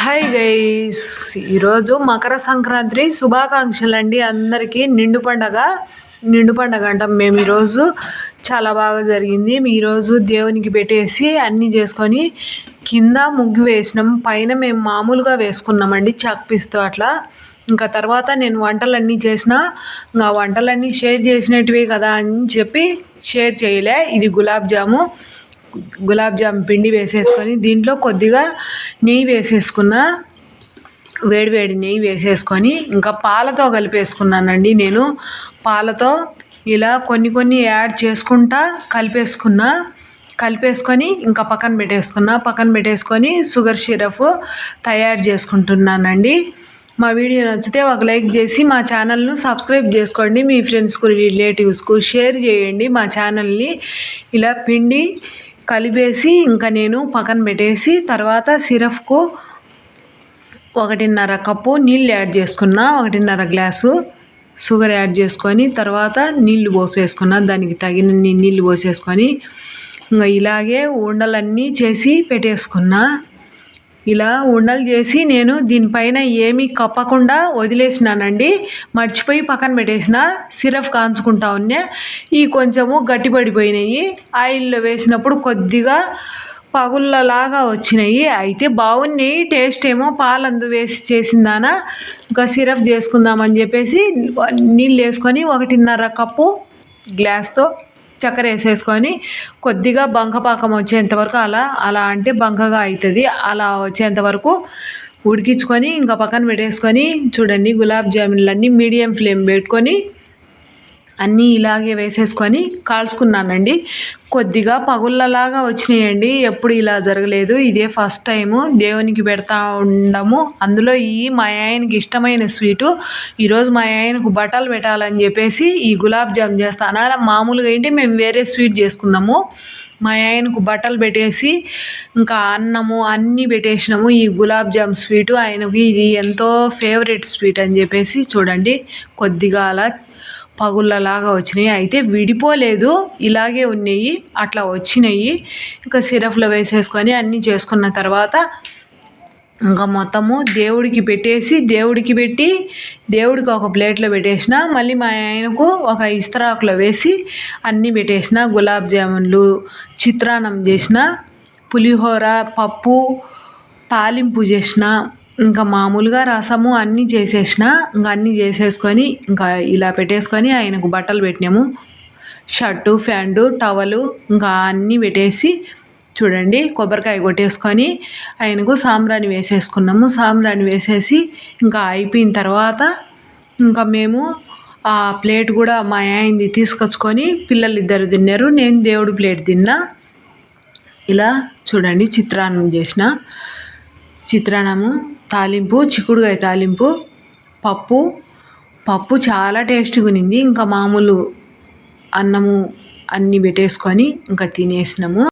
Hi guys ఈరోజు మకర సంక్రాంతి శుభాకాంక్షలు అండి అందరికీ నిండు పండగ. నిండు పండగ అంటాం మేము ఈరోజు. చాలా బాగా జరిగింది. ఈరోజు దేవునికి పెట్టేసి అన్నీ చేసుకొని కింద ముగ్గు వేసినాం. పైన మేము మామూలుగా వేసుకున్నామండి చక్పిస్తూ అట్లా. ఇంకా తర్వాత నేను వంటలన్నీ చేసిన ఇంకా వంటలన్నీ షేర్ చేసినట్టువే కదా అని చెప్పి షేర్ చేయలే. ఇది గులాబ్ జాము. గులాబ్ జామ్ పిండి వేసేసుకొని దీంట్లో కొద్దిగా నెయ్యి వేసేసుకున్న వేడివేడి నెయ్యి వేసేసుకొని ఇంకా పాలతో కలిపేసుకున్నానండి నేను. పాలతో ఇలా కొన్ని కొన్ని యాడ్ చేసుకుంటా కలిపేసుకున్నా కలిపేసుకొని ఇంకా పక్కన పెట్టేసుకున్నా పక్కన పెట్టేసుకొని షుగర్ సిరప్ తయారు చేసుకుంటున్నానండి. మా వీడియో నచ్చితే ఒక లైక్ చేసి మా ఛానల్ను సబ్స్క్రైబ్ చేసుకోండి. మీ ఫ్రెండ్స్కు రిలేటివ్స్కు షేర్ చేయండి. మా ఛానల్ని ఇలా పిండి కలిపేసి ఇంకా నేను పక్కన పెట్టేసి తర్వాత సిరప్కు ఒకటిన్నర కప్పు నీళ్ళు యాడ్ చేసుకున్నా ఒకటిన్నర గ్లాసు షుగర్ యాడ్ చేసుకొని తర్వాత నీళ్ళు పోసేసుకున్నా దానికి తగినన్ని నీళ్ళు పోసేసుకొని ఇంకా ఇలాగే ఉండలన్నీ చేసి పెట్టేసుకున్నా. ఇలా ఉండలు చేసి నేను దీనిపైన ఏమీ కప్పకుండా వదిలేసినానండి. మర్చిపోయి పక్కన పెట్టేసిన సిరప్ కాంచుకుంటా ఉన్నా. ఈ కొంచెము గట్టిపడిపోయినాయి. ఆయిల్లో వేసినప్పుడు కొద్దిగా పగుళ్ళలాగా వచ్చినాయి. అయితే బాగున్నాయి టేస్ట్ ఏమో పాలందు వేసి చేసిందానా. ఇంకా సిరప్ చేసుకుందామని చెప్పేసి నీళ్ళు వేసుకొని ఒకటిన్నర కప్పు గ్లాస్తో చక్కెర వేసేసుకొని కొద్దిగా బంకపాకం వచ్చేంతవరకు అలా అలా అంటే బంకగా అవుతుంది అలా వచ్చేంతవరకు ఉడికించుకొని ఇంకా పక్కన పెట్టేసుకొని చూడండి గులాబ్ జామున్లన్నీ మీడియం ఫ్లేమ్ పెట్టుకొని అన్నీ ఇలాగే వేసేసుకొని కాల్చుకున్నానండి. కొద్దిగా పగుళ్ళలాగా వచ్చినాయండి. ఎప్పుడు ఇలా జరగలేదు. ఇదే ఫస్ట్ టైము. దేవునికి పెడతా ఉండము. అందులో ఈ మా ఆయనకి ఇష్టమైన స్వీటు ఈరోజు మా ఆయనకు బట్టలు పెట్టాలని చెప్పేసి ఈ గులాబ్ జామ్ చేస్తాను అలా మామూలుగా ఏంటి మేము వేరే స్వీట్ చేసుకుందాము. మా ఆయనకు బట్టలు పెట్టేసి ఇంకా అన్నము అన్నీ పెట్టేసినాము. ఈ గులాబ్ జామ్ స్వీటు ఆయనకు ఇది ఎంతో ఫేవరెట్ స్వీట్ అని చెప్పేసి చూడండి. కొద్దిగా అలా పగుళ్ళలాగా వచ్చినాయి. అయితే విడిపోలేదు. ఇలాగే ఉన్నాయి అట్లా వచ్చినాయి ఇంకా సిరఫ్లో వేసేసుకొని అన్నీ చేసుకున్న తర్వాత ఇంకా మొత్తము దేవుడికి పెట్టేసి దేవుడికి పెట్టి దేవుడికి ఒక ప్లేట్లో పెట్టేసిన మళ్ళీ మా ఆయనకు ఒక ఇస్తరాకులో వేసి అన్నీ పెట్టేసిన గులాబ్ జామున్లు చిత్రాన్నం చేసిన పులిహోర పప్పు తాలింపు చేసిన ఇంకా మామూలుగా రసము అన్నీ చేసేసిన ఇంకా అన్నీ చేసేసుకొని ఇంకా ఇలా పెట్టేసుకొని ఆయనకు బట్టలు పెట్టినాము. షర్టు ఫ్యాంటు టవలు ఇంకా అన్నీ పెట్టేసి చూడండి కొబ్బరికాయ కొట్టేసుకొని ఆయనకు సాంబ్రాణి వేసేసుకున్నాము. సాంబ్రాణి వేసేసి ఇంకా అయిపోయిన తర్వాత ఇంకా మేము ఆ ప్లేట్ కూడా మా ఆయనది తీసుకొచ్చుకొని పిల్లలు ఇద్దరు తిన్నారు. నేను దేవుడు ప్లేట్ తిన్నా. ఇలా చూడండి చిత్రాన్నం చేసిన. చిత్రాన్నము తాలింపు చిక్కుడుకాయ తాలింపు పప్పు. పప్పు చాలా టేస్ట్గా ఉన్నింది. ఇంకా మామూలు అన్నము అన్నీ పెట్టేసుకొని ఇంకా తినేసినాము.